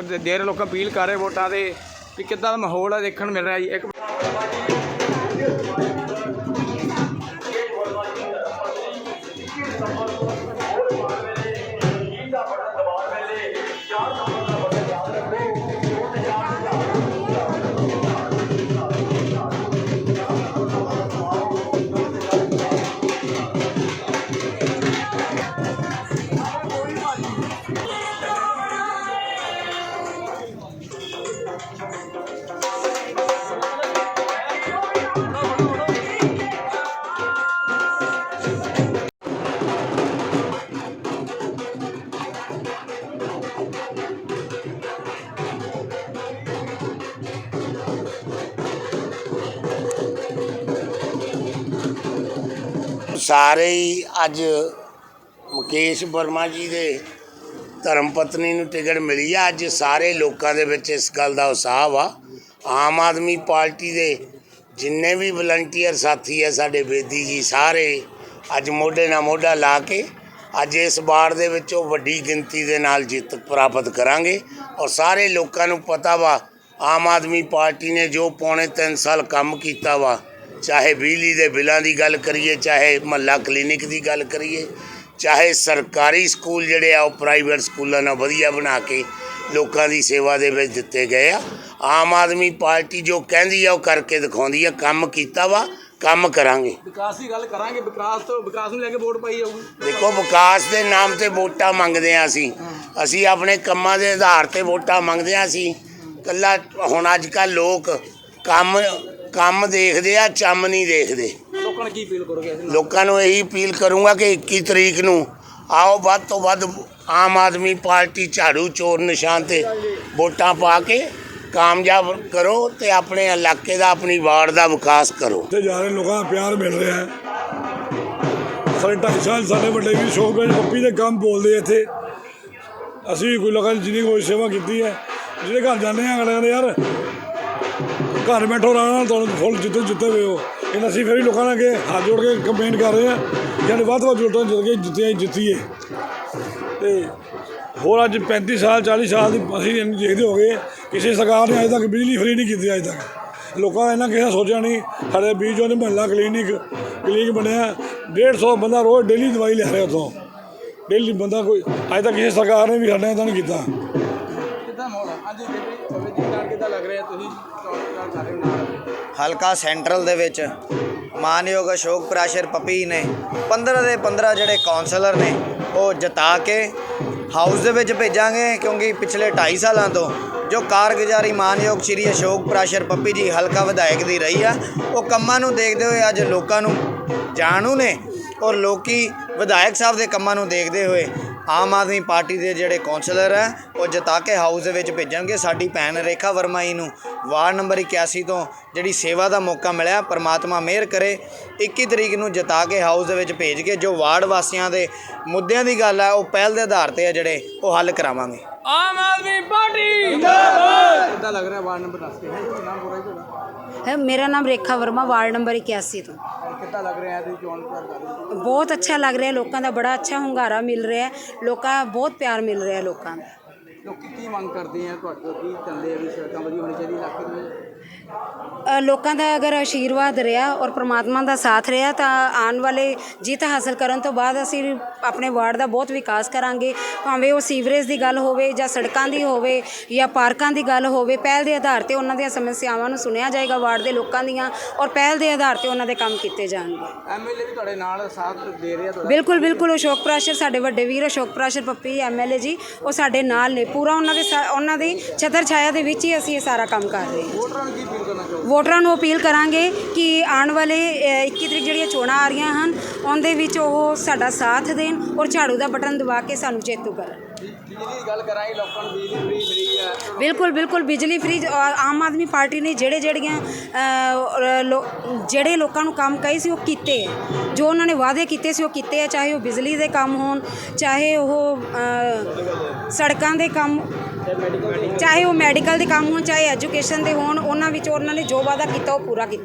ਦੇਰ ਦੇ ਲੋਕਾਂ ਅਪੀਲ ਕਰ ਰਹੇ ਵੋਟਾਂ ਦੇ ਵੀ ਕਿੱਦਾਂ ਦਾ ਮਾਹੌਲ ਹੈ ਦੇਖਣ ਮਿਲ ਰਿਹਾ ਜੀ। ਇੱਕ ਸਾਰੇ ਹੀ ਅੱਜ ਮੁਕੇਸ਼ ਵਰਮਾ ਜੀ ਦੇ ਧਰਮ ਪਤਨੀ ਨੂੰ ਟਿਕਟ ਮਿਲੀ ਆ। ਅੱਜ ਸਾਰੇ ਲੋਕਾਂ ਦੇ ਵਿੱਚ ਇਸ ਗੱਲ ਦਾ ਉਤਸ਼ਾਹ ਵਾ। ਆਮ ਆਦਮੀ ਪਾਰਟੀ ਦੇ ਜਿੰਨੇ ਵੀ ਵਲੰਟੀਅਰ ਸਾਥੀ ਆ ਸਾਡੇ ਬੇਦੀ ਜੀ, ਸਾਰੇ ਅੱਜ ਮੋਢੇ ਨਾਲ ਮੋਢਾ ਲਾ ਕੇ ਅੱਜ ਇਸ ਵਾਰ ਦੇ ਵਿੱਚ ਉਹ ਵੱਡੀ ਗਿਣਤੀ ਦੇ ਨਾਲ ਜਿੱਤ ਪ੍ਰਾਪਤ ਕਰਾਂਗੇ। ਔਰ ਸਾਰੇ ਲੋਕਾਂ ਨੂੰ ਪਤਾ ਵਾ, ਆਮ ਆਦਮੀ ਪਾਰਟੀ ਨੇ ਜੋ ਪੌਣੇ 3 ਸਾਲ ਕੰਮ ਕੀਤਾ ਵਾ ਚਾਹੇ ਬਿਜਲੀ ਦੇ ਬਿੱਲਾਂ ਦੀ ਗੱਲ ਕਰੀਏ ਚਾਹੇ ਮਹੱਲਾ ਕਲੀਨਿਕ ਦੀ ਗੱਲ ਕਰੀਏ ਚਾਹੇ ਸਰਕਾਰੀ ਸਕੂਲ ਜਿਹੜੇ ਆ ਉਹ ਪ੍ਰਾਈਵੇਟ ਸਕੂਲਾਂ ਨਾਲ ਵਧੀਆ ਬਣਾ ਕੇ ਲੋਕਾਂ ਦੀ ਸੇਵਾ ਦੇ ਵਿੱਚ ਦਿੱਤੇ ਗਏ ਆ। ਆਮ ਆਦਮੀ ਪਾਰਟੀ ਜੋ ਕਹਿੰਦੀ ਆ ਉਹ ਕਰਕੇ ਦਿਖਾਉਂਦੀ ਆ ਕੰਮ ਕੀਤਾ ਵਾ ਕੰਮ ਕਰਾਂਗੇ। ਵਿਕਾਸ ਦੀ ਗੱਲ ਕਰਾਂਗੇ ਵਿਕਾਸ ਤੋਂ ਵਿਕਾਸ ਨੂੰ ਲੈ ਕੇ ਵੋਟ ਪਾਈ ਜਾਊਗੀ। ਦੇਖੋ ਵਿਕਾਸ ਦੇ ਨਾਮ ਤੇ ਵੋਟਾਂ ਮੰਗਦੇ ਆ ਅਸੀਂ। ਅਸੀਂ ਆਪਣੇ ਕੰਮਾਂ ਦੇ ਆਧਾਰ ਤੇ ਵੋਟਾਂ ਮੰਗਦੇ ਆ ਅਸੀਂ। ਕੱਲਾ ਹੁਣ ਅੱਜ ਕੱਲ ਲੋਕ ਕੰਮ ਕੰਮ ਦੇਖਦੇ ਆ ਚੰਮ ਨਹੀਂ ਦੇਖਦੇ। ਲੋਕਾਂ ਨੂੰ ਕੀ ਅਪੀਲ ਕਰੋਗੇ ਇਸ ਨਾਲ? ਲੋਕਾਂ ਨੂੰ ਇਹੀ ਅਪੀਲ ਕਰੂੰਗਾ ਕਿ 21 ਤਰੀਕ ਨੂੰ ਆਓ ਵੱਧ ਤੋਂ ਵੱਧ ਆਮ ਆਦਮੀ ਪਾਰਟੀ ਝਾੜੂ ਚੋਰ ਨਿਸ਼ਾਨ ਤੇ ਵੋਟਾਂ ਪਾ ਕੇ ਕਾਮਯਾਬ ਕਰੋ ਤੇ ਆਪਣੇ ਇਲਾਕੇ ਦਾ ਆਪਣੀ ਵਾਰਡ ਦਾ ਵਿਕਾਸ ਕਰੋ। ਤੇ ਜਾ ਰਹੇ ਲੋਕਾਂ ਦਾ ਪਿਆਰ ਮਿਲ ਰਿਹਾ ਹੈ। ਸਾਡੇ ਢਾਈ ਸਾਲ ਸਾਡੇ ਵੱਡੇ ਵੀ ਵਿੱਚ ਪੱਪੀ ਦੇ ਕੰਮ ਬੋਲਦੇ ਆ ਇੱਥੇ। ਅਸੀਂ ਵੀ ਕੋਈ ਲੋਕਾਂ ਦੀ ਜਿੰਨੀ ਕੋਈ ਸੇਵਾ ਕੀਤੀ ਹੈ। ਜਿਹੜੇ ਘਰ ਜਾਂਦੇ ਆ ਅਗਲੇ ਕਹਿੰਦੇ ਯਾਰ ਘਰ ਬੈਠੋ ਆਰਾਮ ਨਾਲ, ਤੁਹਾਨੂੰ ਫੁੱਲ ਜਿੱਤੇ ਜਿੱਤੇ ਹੋਏ ਹੋ। ਇਹਨਾਂ ਅਸੀਂ ਫਿਰ ਵੀ ਲੋਕਾਂ ਨਾਲ ਅੱਗੇ ਹੱਥ ਜੋੜ ਕੇ ਕੰਪਲੇਂਟ ਕਰ ਰਹੇ ਆ। ਜਿਹੜੇ ਵੱਧ ਤੋਂ ਵੱਧ ਜੁਟੋ ਜਿੱਤ ਕੇ ਜਿੱਤੀਆਂ ਜਿੱਤੀਏ। ਤੇ ਹੋਰ ਅੱਜ 35 ਸਾਲ 40 ਸਾਲ ਦੀ ਅਸੀਂ ਇਹਨੂੰ ਦੇਖਦੇ ਹੋਗੇ, ਕਿਸੇ ਸਰਕਾਰ ਨੇ ਅਜੇ ਤੱਕ ਬਿਜਲੀ ਫਰੀ ਨਹੀਂ ਕੀਤੀ ਅਜੇ ਤੱਕ। ਲੋਕਾਂ ਨੇ ਇਹਨਾਂ ਕਿਸੇ ਨੇ ਸੋਚਿਆ ਨਹੀਂ। ਸਾਡੇ ਬੀਜੋ ਨੇ ਮਹੱਲਾ ਕਲੀਨਿਕ ਕਲੀਨਿਕ ਬਣਿਆ। 150 ਬੰਦਾ ਰੋਜ਼ ਡੇਲੀ ਦਵਾਈ ਲੈ ਰਿਹਾ ਉੱਥੋਂ। ਡੇਲੀ ਬੰਦਾ ਕੋਈ ਅਜੇ ਤੱਕ ਕਿਸੇ ਸਰਕਾਰ ਨੇ ਵੀ ਸਾਡੇ ਨਾਲ ਨਹੀਂ ਕੀਤਾ। ਕਿੱਦਾਂ ਮਾਹੌਲ ਹੈ ਹਾਂਜੀ ਬੀਬੀ ਅਵੇ ਜੀ ਨਾਲ ਕਿੱਦਾਂ ਲੱਗ ਰਿਹਾ ਤੁਸੀਂ ਚੋਣ ਪ੍ਰਚਾਰ ਕਰ ਨਾਲ? ਹਲਕਾ ਸੈਂਟਰਲ ਦੇ ਵਿੱਚ ਮਾਨਯੋਗ ਅਸ਼ੋਕ ਪ੍ਰਾਸ਼ਰ ਪੱਪੀ ਨੇ 15 ਦੇ 15 ਜਿਹੜੇ ਕਾਉਂਸਲਰ ਨੇ, ਉਹ ਜਿਤਾ ਕੇ ਹਾਊਸ ਦੇ ਵਿੱਚ ਭੇਜਾਂਗੇ, ਕਿਉਂਕਿ ਪਿਛਲੇ 2.5 ਸਾਲਾਂ ਤੋਂ ਜੋ ਕਾਰਗੁਜ਼ਾਰੀ ਮਾਨਯੋਗ ਸ਼੍ਰੀ ਅਸ਼ੋਕ ਪ੍ਰਾਸ਼ਰ ਪੱਪੀ ਜੀ ਹਲਕਾ ਵਿਧਾਇਕ ਦੀ ਰਹੀ ਆ, ਉਹ ਕੰਮਾਂ ਨੂੰ ਦੇਖਦੇ ਹੋਏ ਅੱਜ ਲੋਕਾਂ ਨੂੰ ਜਾਣੂ ਨੇ ਔਰ ਲੋਕੀ ਵਿਧਾਇਕ ਸਾਹਿਬ ਦੇ ਕੰਮਾਂ ਨੂੰ ਦੇਖਦੇ ਹੋਏ ਆਮ ਆਦਮੀ ਪਾਰਟੀ ਦੇ ਜਿਹੜੇ ਕਾਉਂਸਲਰ ਹੈ, ਉਹ ਜਤਾ ਕੇ ਹਾਊਸ ਦੇ ਵਿੱਚ ਭੇਜਣਗੇ। ਸਾਡੀ ਭੈਣ ਰੇਖਾ ਵਰਮਾ ਜੀ ਨੂੰ ਵਾਰਡ ਨੰਬਰ 81 ਤੋਂ ਜਿਹੜੀ ਸੇਵਾ ਦਾ ਮੌਕਾ ਮਿਲਿਆ, ਪਰਮਾਤਮਾ ਮਿਹਰ ਕਰੇ। 21 ਤਰੀਕ ਨੂੰ ਜਤਾ ਕੇ ਹਾਊਸ ਦੇ ਵਿੱਚ ਭੇਜ ਕੇ ਜੋ ਵਾਰਡ ਵਾਸੀਆਂ ਦੇ ਮੁੱਦਿਆਂ ਦੀ ਗੱਲ ਹੈ, ਉਹ ਪਹਿਲ ਦੇ ਆਧਾਰ ਤੇ ਆ ਜਿਹੜੇ, ਉਹ ਹੱਲ ਕਰਾਵਾਂਗੇ। ਆਮ ਆਦਮੀ ਪਾਰਟੀ। ਜਿੰਦਾਬਾਦ। ਕਿੱਦਾਂ ਲੱਗ ਰਿਹਾ ਵਾਰਡ ਨੰਬਰ 10 ਕੇ? ਹੈ ਨਾਮ ਬੋਲ ਰਹੇ ਤੁਹਾਡਾ? ਹੈ ਮੇਰਾ ਨਾਮ ਰੇਖਾ ਵਰਮਾ ਵਾਰਡ ਨੰਬਰ 81 ਤੋਂ। ਕਿੱਦਾਂ ਲੱਗ ਰਿਹਾ ਤੁਸੀਂ ਚੋਣ ਪ੍ਰਚਾਰ ਕਰ ਰਹੇ ਹੋ ਬਹੁਤ ਅੱਛਾ ਲੱਗ ਰਿਹਾ ਲੋਕਾਂ ਦਾ ਬੜਾ ਅੱਛਾ ਹੁੰਗਾਰਾ ਮਿਲ ਰਿਹਾ ਹੈ। ਲੋਕਾਂ ਦਾ ਬਹੁਤ ਪਿਆਰ ਮਿਲ ਰਿਹਾ ਲੋਕਾਂ ਦਾ ਲੋਕੀ ਕੀ ਮੰਗ ਕਰਦੇ ਆ ਤੁਹਾਡੇ ਕੀ ਚਾਹੁੰਦੇ ਆ ਵੀ ਸੜਕਾਂ ਵਧੀਆ ਹੋਣੀ ਚਾਹੀਦੀ ਇਲਾਕੇ ਦੇ ਲੋਕਾਂ ਦਾ ਅਗਰ ਆਸ਼ੀਰਵਾਦ ਰਿਹਾ ਔਰ ਪ੍ਰਮਾਤਮਾ ਦਾ ਸਾਥ ਰਿਹਾ ਤਾਂ ਆਉਣ ਵਾਲੇ ਜਿੱਤ ਹਾਸਲ ਕਰਨ ਤੋਂ ਬਾਅਦ ਅਸੀਂ ਆਪਣੇ ਵਾਰਡ ਦਾ ਬਹੁਤ ਵਿਕਾਸ ਕਰਾਂਗੇ। ਭਾਵੇਂ ਉਹ ਸੀਵਰੇਜ ਦੀ ਗੱਲ ਹੋਵੇ ਜਾਂ ਸੜਕਾਂ ਦੀ ਹੋਵੇ ਜਾਂ ਪਾਰਕਾਂ ਦੀ ਗੱਲ ਹੋਵੇ ਪਹਿਲ ਦੇ ਆਧਾਰ ਤੇ ਉਹਨਾਂ ਦੀਆਂ ਸਮੱਸਿਆਵਾਂ ਨੂੰ ਸੁਣਿਆ ਜਾਏਗਾ ਵਾਰਡ ਦੇ ਲੋਕਾਂ ਦੀਆਂ ਔਰ ਪਹਿਲ ਦੇ ਆਧਾਰ ਤੇ ਉਹਨਾਂ ਦੇ ਕੰਮ ਕੀਤੇ ਜਾਣਗੇ। ਐਮਐਲਏ ਵੀ ਤੁਹਾਡੇ ਨਾਲ ਸਾਥ ਦੇ ਰਿਹਾ ਤੁਹਾਡਾ? ਬਿਲਕੁਲ ਬਿਲਕੁਲ। ਅਸ਼ੋਕ ਪ੍ਰਾਸ਼ਰ ਸਾਡੇ ਵੱਡੇ ਵੀਰ ਅਸ਼ੋਕ ਪ੍ਰਾਸ਼ਰ ਪੱਪੀ ਐਮਐਲਏ ਜੀ ਉਹ ਸਾਡੇ ਨਾਲ ਨੇ। ਪੂਰਾ ਉਹਨਾਂ ਦੇ ਉਹਨਾਂ ਦੀ ਛਤਰ ਛਾਇਆ ਦੇ ਵਿੱਚ ਹੀ ਅਸੀਂ ਇਹ ਸਾਰਾ ਕੰਮ ਕਰ ਰਹੇ ਹਾਂ। ਕੀ ਅਪੀਲ ਕਰਨਾ ਚਾਹੋਗੇ? ਵੋਟਰਾਂ ਨੂੰ ਅਪੀਲ ਕਰਾਂਗੇ ਕਿ ਆਉਣ ਵਾਲੇ ਅ, 21 ਤਰੀਕ ਜਿਹੜੀਆਂ ਚੋਣਾਂ ਆ ਰਹੀਆਂ ਹਨ ਉਹਦੇ ਵਿੱਚ ਉਹ ਸਾਡਾ ਸਾਥ ਦੇਣ ਔਰ ਝਾੜੂ ਦਾ ਬਟਨ ਦਬਾ ਕੇ ਸਾਨੂੰ ਚੇਤੂ ਕਰਨ। ਬਿਜਲੀ ਦੀ ਗੱਲ ਕਰਾਂਗੇ ਲੋਕਾਂ ਨੂੰ ਬਿਜਲੀ ਫ੍ਰੀ ਮਿਲੀ ਹੈ ਬਿਲਕੁਲ ਬਿਲਕੁਲ ਬਿਜਲੀ ਫ੍ਰੀ ਆਮ ਆਦਮੀ ਪਾਰਟੀ ਨੇ ਜਿਹੜੇ ਜਿਹੜੀਆਂ ਅ, ਲੋ- ਜਿਹੜੇ ਲੋਕਾਂ ਨੂੰ ਕੰਮ ਕਹੇ ਸੀ ਉਹ ਕੀਤੇ ਹੈ ਜੋ ਉਹਨਾਂ ਨੇ ਵਾਅਦੇ ਕੀਤੇ ਸੀ ਉਹ ਕੀਤੇ ਆ ਚਾਹੇ ਉਹ ਬਿਜਲੀ ਦੇ ਕੰਮ ਹੋਣ ਚਾਹੇ ਉਹ ਅ, ਸੜਕਾਂ ਦੇ ਕੰਮ ਚਾਹੇ ਉਹ ਮੈਡੀਕਲ ਦੇ ਕੰਮ ਹੋਣ ਚਾਹੇ ਐਜੂਕੇਸ਼ਨ ਦੇ ਹੋਣ ਉਹਨਾਂ ਵਿੱਚ ਉਹਨਾਂ ਨੇ ਜੋ ਵਾਅਦਾ ਕੀਤਾ ਉਹ ਪੂਰਾ ਕੀਤਾ।